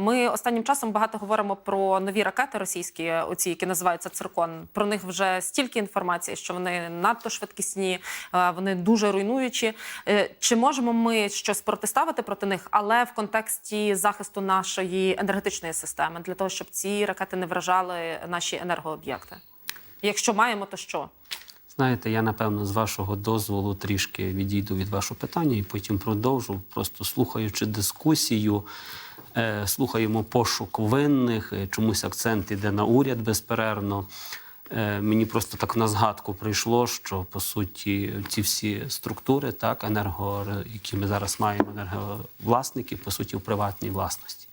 Ми останнім часом багато говоримо про нові ракети російські, оці, які називаються циркон. Про них вже стільки інформації, що вони надто швидкісні, е, вони дуже руйнуючі. Е, Чи можемо ми щось протиставити проти них, але в контексті захисту нашої енергетичної системи для того, щоб ці ракети не вражали наші енергооб'єкти? Якщо маємо, то що? Знаєте, я напевно з вашого дозволу трішки відійду від вашого питання і потім продовжу. Просто слухаючи дискусію, слухаємо пошук винних, е, чомусь акцент іде на уряд безперервно. Е, Мені просто так на згадку прийшло, що по суті ці всі структури, так, енерго, які ми зараз маємо, енерговласники, по суті, в приватній власності.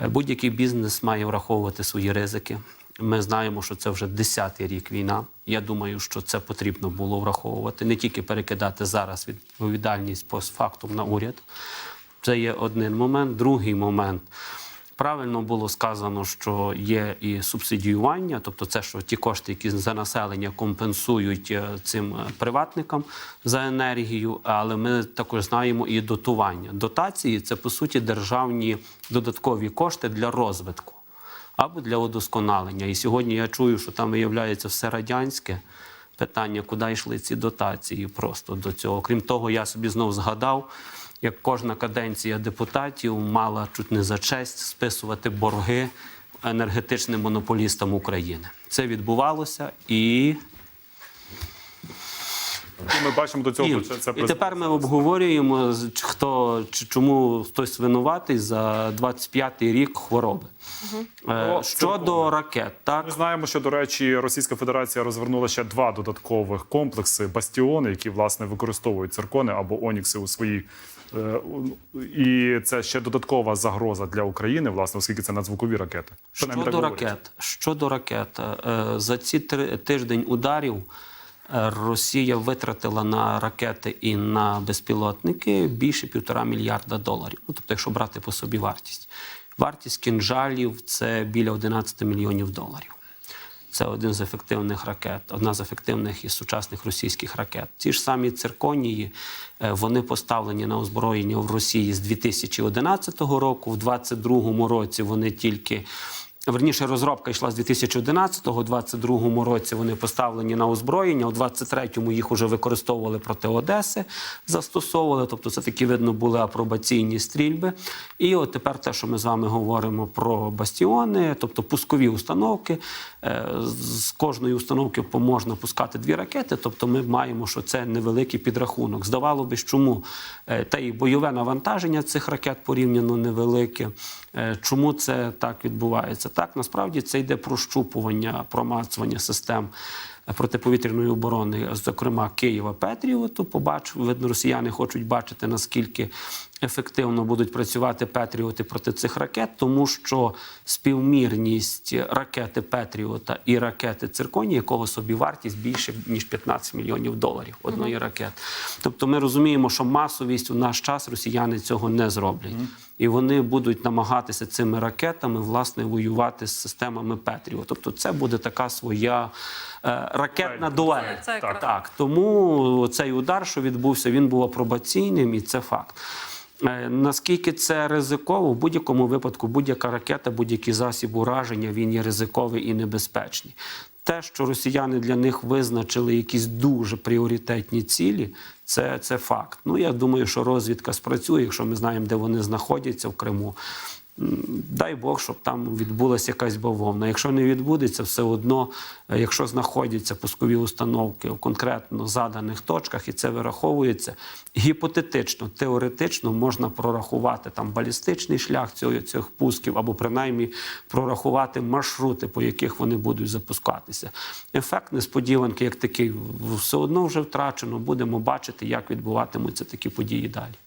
Е, Будь-який бізнес має враховувати свої ризики. Ми знаємо, що це вже 10-й рік війна. Я думаю, що це потрібно було враховувати, не тільки перекидати зараз відповідальність постфактум на уряд. Це є один момент. Другий момент. Правильно було сказано, що є і субсидіювання, тобто це, що ті кошти, які за населення компенсують е, цим е, приватникам за енергію, але ми також знаємо і дотування. Дотації це по суті державні додаткові кошти для розвитку або для удосконалення. І сьогодні я чую, що там виявляється все радянське. Питання, куди йшли ці дотації просто до цього. Крім того, я собі знов згадав, як кожна каденція депутатів мала чуть не за честь списувати борги енергетичним монополістам України. Це відбувалося і І ми бачимо до цього і, це, це і тепер ми обговорюємо, хто чому хтось винуватий за 25-й рік хвороби. Ну, щодо ракет, так Ми знаємо, що до речі, Російська Федерація розвернула ще два додаткових комплекси бастіони, які власне використовують циркони або онікси у своїй. е, І це ще додаткова загроза для України, власне, оскільки це надзвукові ракети. Щодо ракет, щодо ракет, е, за ці три тиждень ударів Росія витратила на ракети і на безпілотники більше півтора мільярда доларів. Ну, тобто, якщо брати по собі вартість. Вартість кінжалів це біля 11 мільйонів доларів. Це один з ефективних ракет, одна з ефективних із сучасних російських ракет. Ті ж самі цирконії, е, вони поставлені на озброєння в Росії з 2011 року. В 2022 році вони тільки. Верніше, розробка йшла з 2011-го, у 22-му році вони поставлені на озброєння, у 23-му їх вже використовували проти Одеси, застосовували. Тобто це такі, видно, були апробаційні стрільби. І от тепер те, що ми з вами говоримо про бастіони, тобто пускові установки. Е, З кожної установки можна пускати дві ракети. Тобто ми маємо, що це невеликий підрахунок. Здавало би, чому Е, та і бойове навантаження цих ракет порівняно невелике. Е, Чому це так відбувається? Так, насправді це йде прощупування, промацування систем е, протиповітряної оборони, зокрема Києва Петріоту. Побач, видно, росіяни хочуть бачити, наскільки ефективно будуть працювати Петріоти проти цих ракет, тому що співмірність ракети Петріота і ракети Цирконі, якого собі вартість більше ніж 15 мільйонів доларів одної ракети. Тобто ми розуміємо, що масовість у наш час росіяни цього не зроблять. І вони будуть намагатися цими ракетами власне воювати з системами Петріо. Тобто, це буде така своя е, ракетна дуель. Це- це якраз- Так, тому цей удар, що відбувся, він був апробаційним, і це факт. Е, Наскільки це ризиково, в будь-якому випадку будь-яка ракета, будь-який засіб ураження, він є ризиковий і небезпечний. Те, що росіяни для них визначили якісь дуже пріоритетні цілі, це, це факт. Ну я думаю, що розвідка спрацює, якщо ми знаємо, де вони знаходяться в Криму. Дай Бог, щоб там відбулася якась бавовна. Якщо не відбудеться, все одно, е, якщо знаходяться пускові установки в конкретно заданих точках, і це вираховується гіпотетично, теоретично можна прорахувати там балістичний шлях цього, цих пусків, або принаймні прорахувати маршрути, по яких вони будуть запускатися. Ефект несподіванки, як такий, все одно вже втрачено. Будемо бачити, як відбуватимуться такі події далі.